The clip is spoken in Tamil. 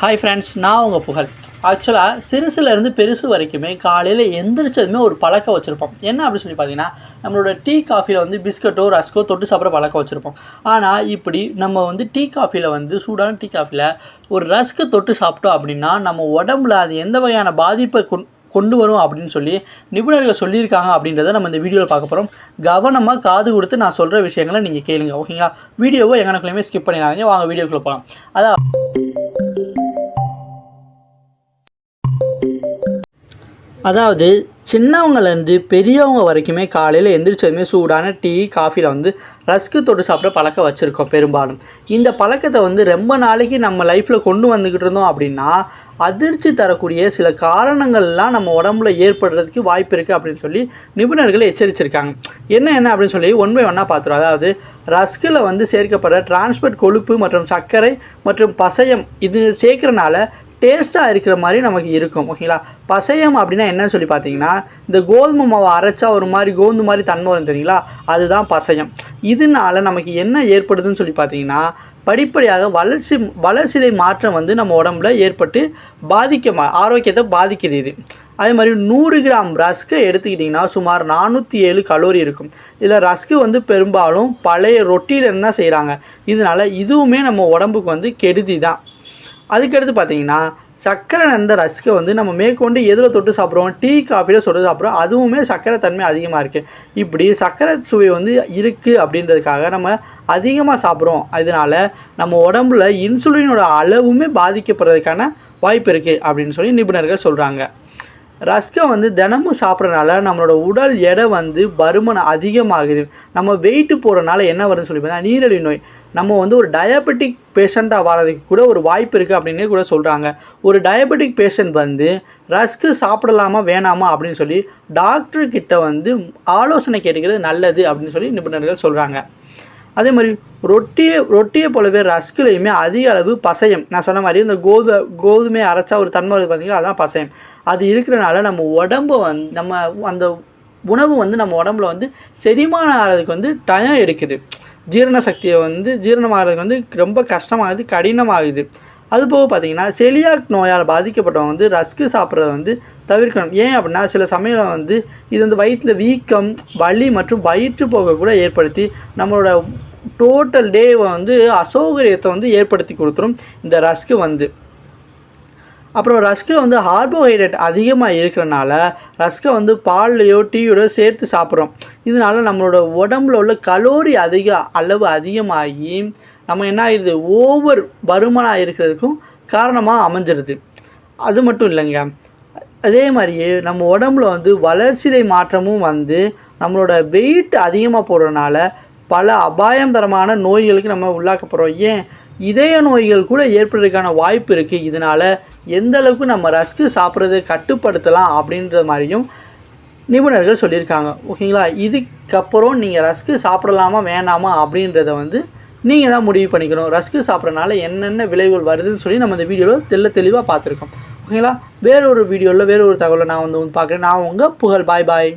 ஹாய் ஃப்ரெண்ட்ஸ் நான் உங்கள் புகழ். ஆக்சுவலாக சிறுசுலேருந்து பெருசு வரைக்குமே காலையில் எந்திரிச்சதுமே ஒரு பழக்கம் வச்சுருப்போம். என்ன அப்படின்னு சொல்லி பார்த்தீங்கன்னா நம்மளோட டீ காஃபியில் வந்து பிஸ்கட்டோ ரஸ்கோ தொட்டு சாப்பிட்ற பழக்கம் வச்சுருப்போம். ஆனால் இப்படி நம்ம வந்து டீ காஃபியில் வந்து சூடான டீ காஃபியில் ஒரு ரஸ்க்கு தொட்டு சாப்பிட்டோம் அப்படின்னா நம்ம உடம்புல அது எந்த வகையான பாதிப்பை கொண் கொண்டு வரும் அப்படின்னு சொல்லி நிபுணர்கள் சொல்லியிருக்காங்க அப்படின்றத நம்ம இந்த வீடியோவில் பார்க்க போகிறோம் கவனமாக காது கொடுத்து நான் சொல்கிற விஷயங்களை நீங்கள் கேளுங்க ஓகேங்களா வீடியோவை எங்கனக்குள்ளேயுமே ஸ்கிப் பண்ணிடாதீங்க. வாங்க வீடியோக்குள்ளே போகலாம் அதான் அதாவது சின்னவங்கலேருந்து பெரியவங்க வரைக்குமே காலையில் எந்திரிச்சதுமே சூடான டீ காஃபியில் வந்து ரஸ்க்கு தொட்டு சாப்பிட்ற பழக்கம் வச்சுருக்கோம் பெரும்பாலும். இந்த பழக்கத்தை வந்து ரொம்ப நாளைக்கு நம்ம லைஃப்பில் கொண்டு வந்துக்கிட்டு இருந்தோம் அப்படின்னா அதிர்ச்சி தரக்கூடிய சில காரணங்கள்லாம் நம்ம உடம்புல ஏற்படுறதுக்கு வாய்ப்பு இருக்குது அப்படின்னு சொல்லி நிபுணர்கள் எச்சரிச்சிருக்காங்க. என்ன என்ன அப்படின்னு சொல்லி ஒன்பை ஒன்றா பார்த்துருவோம். அதாவது ரஸ்கில் வந்து சேர்க்கப்படுற டிரான்ஸ்போர்ட் கொழுப்பு மற்றும் சர்க்கரை மற்றும் பசையம் இது சேர்க்கறனால டேஸ்ட்டாக இருக்கிற மாதிரி நமக்கு இருக்கும் ஓகேங்களா பசையம் அப்படின்னா என்னன்னு சொல்லி பார்த்தீங்கன்னா இந்த கோதுமை மாவை அரைச்சா ஒரு மாதிரி கோந்து மாதிரி தன்மை வரும் தெரியுங்களா? அதுதான் பசையம். இதனால நமக்கு என்ன ஏற்படுதுன்னு சொல்லி பார்த்தீங்கன்னா படிப்படியாக வளர்ச்சி வளர்ச்சிதை மாற்றம் வந்து நம்ம உடம்புல ஏற்பட்டு பாதிக்க மா- ஆரோக்கியத்தை பாதிக்குது இது. அதே மாதிரி நூறு கிராம் ரஸ்க்கை எடுத்துக்கிட்டிங்கன்னா சுமார் நானூற்றி ஏழு கலோரி இருக்கும். இதில் ரஸ்க்கு வந்து பெரும்பாலும் பழைய ரொட்டியிலேருந்து தான் செய்கிறாங்க இதனால் இதுவுமே நம்ம உடம்புக்கு வந்து கெடுதி தான். அதுக்கடுத்து பார்த்தீங்கன்னா சர்க்கரை நந்த ரஸ்க்கை வந்து நம்ம மேற்கொண்டு எதில் தொட்டு சாப்பிட்றோம்? டீ காஃபியில் சொட்டு சாப்பிட்றோம். அதுவுமே சர்க்கரை தன்மை அதிகமாக இருக்குது இப்படி சர்க்கரை சுவை வந்து இருக்குது அப்படின்றதுக்காக நம்ம அதிகமாக சாப்பிட்றோம். அதனால் நம்ம உடம்புல இன்சுலினோட அளவுமே பாதிக்கப்படுறதுக்கான வாய்ப்பு இருக்குது அப்படின்னு சொல்லி நிபுணர்கள் சொல்கிறாங்க ரஸ்கை வந்து தினமும் சாப்பிட்றனால நம்மளோட உடல் எடை வந்து பருமன் அதிகமாகுது. நம்ம வெயிட்டு போகிறனால என்ன வருதுன்னு சொல்லி பார்த்தா நீரிழிவு நோய். நம்ம வந்து ஒரு டயபெட்டிக் பேஷண்ட்டாக வர்றதுக்கு கூட ஒரு வாய்ப்பு இருக்குது அப்படின்னு கூட சொல்கிறாங்க ஒரு டயபெட்டிக் பேஷண்ட் வந்து ரஸ்க்கு சாப்பிடலாமா வேணாமா அப்படின்னு சொல்லி டாக்டர்கிட்ட வந்து ஆலோசனை கேட்டுக்கிறது நல்லது அப்படின்னு சொல்லி நிபுணர்கள் சொல்கிறாங்க அதே மாதிரி ரொட்டியை ரொட்டியை போலவே ரஸ்குலையுமே அதிக அளவு பசையம். நான் சொன்ன மாதிரி இந்த கோது கோதுமை அரைச்சா ஒரு தன்மை பார்த்தீங்கன்னா அதுதான் அதான் பசையம். அது இருக்கிறனால நம்ம உடம்பு வந்து நம்ம அந்த உணவு வந்து நம்ம உடம்புல வந்து செரிமானம் ஆகிறதுக்கு வந்து டயம் எடுக்குது. ஜீரண சக்தியை வந்து ஜீரணமாகிறதுக்கு வந்து ரொம்ப கஷ்டமாகுது கடினமாகுது. அது போக பார்த்தீங்கன்னா செலியாக் நோயால் பாதிக்கப்பட்டவங்க வந்து ரஸ்க்கு சாப்பிட்றத வந்து தவிர்க்கணும். ஏன் அப்படின்னா சில சமயம் வந்து இது வந்து வயிற்றில் வீக்கம் வலி மற்றும் வயிற்று போக கூட ஏற்படுத்தி நம்மளோட டோட்டல் டேவை வந்து அசௌகரியத்தை வந்து ஏற்படுத்தி கொடுத்துரும். இந்த ரஸ்க்கு வந்து. அப்புறம் ரஸ்கில் வந்து கார்போஹைட்ரேட் அதிகமாக இருக்கிறனால ரஸ்கை வந்து பால்லையோ டீயோட சேர்த்து சாப்பிட்றோம். இதனால நம்மளோட உடம்புல உள்ள கலோரி அதிக அளவு அதிகமாகி நம்ம என்ன ஆயிடுது? ஓவர் பருமனாக இருக்கிறதுக்கும் காரணமாக அமைஞ்சிருது. அது மட்டும் இல்லைங்க. அதே மாதிரியே நம்ம உடம்புல வந்து வளர்ச்சிதை மாற்றமும் வந்து நம்மளோட வெயிட் அதிகமாக போடுறதுனால பல அபாயம் தரமான நோய்களுக்கு நம்ம உள்ளாக்கப்படுறோம். ஏன்? இதய நோய்கள் கூட ஏற்படுறதுக்கான வாய்ப்பு இருக்குது இதனால் எந்த அளவுக்கு நம்ம ரஸ்க்கு சாப்பிட்றதை கட்டுப்படுத்தலாம் அப்படின்ற மாதிரியும் நிபுணர்கள் சொல்லியிருக்காங்க. ஓகேங்களா? இதுக்கப்புறம் நீங்கள் ரஸ்க்கு சாப்பிடலாமா வேணாமா அப்படின்றத வந்து நீங்கள் தான் முடிவு பண்ணிக்கணும். ரஸ்க்கு சாப்பிட்றனால என்னென்ன விளைவுகள் வருதுன்னு சொல்லி நம்ம இந்த வீடியோவில் தெல்ல தெளிவாக பார்த்துருக்கோம். ஓகேங்களா? வேறொரு வீடியோவில் வேறொரு தகவலை நான் வந்து பார்க்குறேன். நான் உங்கள் புகழ். பாய் பாய்.